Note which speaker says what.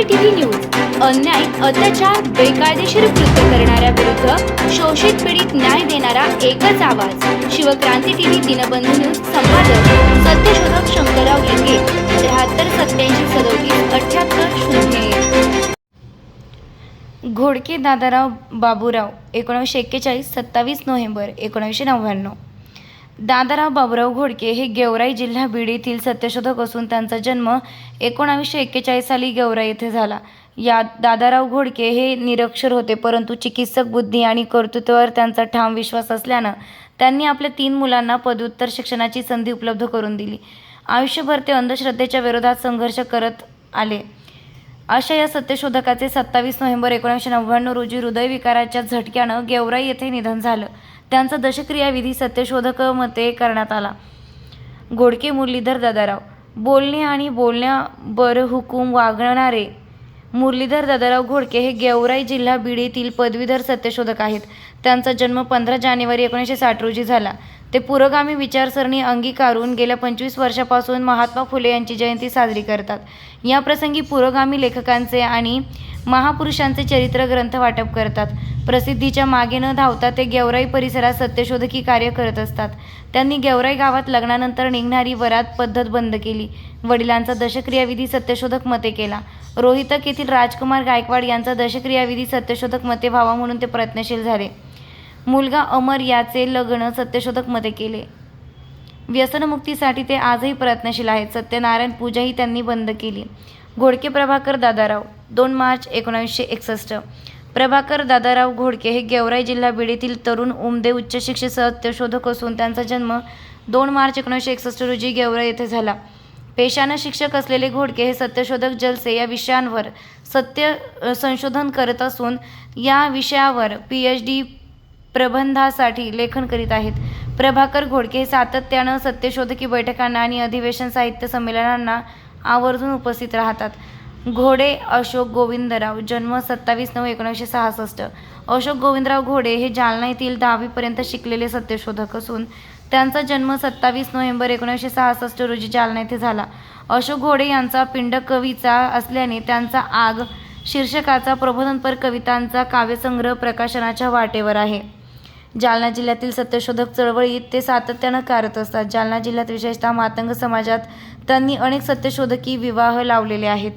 Speaker 1: CCTV news अन्याय अत्याचार बेकायदेशीर कृत्य करणाऱ्या विरुद्ध शोषित पीडित न्याय देणारा एकच आवाज. शिवक्रांती टीव्ही दिनबंधू न्यूज संपादक सत्यशोधक शंकरराव लिंगे त्र्याहत्तर सत्याऐंशी सदोतीस अठ्याहत्तर शून्य
Speaker 2: घोडके दादाराव बाबूराव एकोणीसशे एक्केचाळीस सत्तावीस नोव्हेंबर एकोणीसशे नव्याण्णव. दादाराव बाबूराव घोडके हे गेवराई जिल्हा बीड येथील सत्यशोधक असून त्यांचा जन्म एकोणावीसशे एक्केचाळीस साली गेवराई येथे झाला. या दादाराव घोडके हे निरक्षर होते परंतु चिकित्सक बुद्धी आणि कर्तृत्वावर त्यांचा ठाम विश्वास असल्यानं त्यांनी आपल्या तीन मुलांना पदव्युत्तर शिक्षणाची संधी उपलब्ध करून दिली. आयुष्यभर ते अंधश्रद्धेच्या विरोधात संघर्ष करत आले. अशा या सत्यशोधकाचे सत्तावीस नोव्हेंबर एकोणीसशे नव्याण्णव रोजी हृदयविकाराच्या झटक्यानं गेवराई येथे निधन झालं. त्यांचा दशक्रियाविधी सत्यशोधक मते करण्यात आला. घोडके मुरलीधर दादाराव बोलणे आणि बोलण्यावर हुकूम वागणारे मुरलीधर दादाराव घोडके हे गेवराई जिल्हा बीड येथील पदवीधर सत्यशोधक आहेत. त्यांचा जन्म पंधरा जानेवारी एकोणीसशे साठ रोजी झाला. ते पुरोगामी विचारसरणी अंगीकारून गेल्या पंचवीस वर्षापासून महात्मा फुले यांची जयंती साजरी करतात. या प्रसंगी पुरोगामी लेखकांचे आणि महापुरुषांचे चरित्र ग्रंथ वाटप करतात. प्रसिद्धीच्या मागे न धावता ते गेवराई परिसरात सत्यशोधकी कार्य करत असतात. त्यांनी गेवराई गावात लग्नानंतर निघणारी वरात पद्धत बंद केली. वडिलांचा दशक्रियाविधी सत्यशोधक मते केला. रोहितक येथील राजकुमार गायकवाड यांचा दशक्रियाविधी सत्यशोधक मते व्हावा म्हणून ते प्रयत्नशील झाले. मुलगा अमर याचे लग्न सत्यशोधकमध्ये केले. व्यसनमुक्तीसाठी ते आजही प्रयत्नशील आहेत. सत्यनारायण पूजाही त्यांनी बंद केली. घोडके प्रभाकर दादाराव दोन मार्च एकोणावीसशे एकसष्ट. प्रभाकर दादाराव घोडके हे गेवराई जिल्हा बीड येथील तरुण उमदे उच्च शिक्षित सत्यशोधक असून त्यांचा जन्म दोन मार्च एकोणीसशे एकसष्ट रोजी गेवराई येथे झाला. पेशानं शिक्षक असलेले घोडके हे सत्यशोधक जलसे या विषयांवर सत्य संशोधन करत असून या विषयावर पी एच डी प्रबंधासाठी लेखन करीत आहेत. प्रभाकर घोडके हे सातत्यानं सत्यशोधकी बैठकांना आणि अधिवेशन साहित्य संमेलनांना आवर्जून उपस्थित राहतात. घोडे अशोक गोविंदराव जन्म सत्तावीस नऊ एकोणीसशे सहासष्ट. अशोक गोविंदराव घोडे हे जालना येथील दहावीपर्यंत शिकलेले सत्यशोधक असून त्यांचा जन्म सत्तावीस नोव्हेंबर एकोणीसशे सहासष्ट रोजी जालना येथे झाला. अशोक घोडे यांचा पिंड कवीचा असल्याने त्यांचा आग शीर्षकाचा प्रबोधनपर कवितांचा काव्यसंग्रह प्रकाशनाच्या वाटेवर आहे. जालना जिल्ह्यातील सत्यशोधक चळवळीत ते सातत्यानं कार्यरत असतात. जालना जिल्ह्यात विशेषतः मातंग समाजात त्यांनी अनेक सत्यशोधकी विवाह लावलेले आहेत.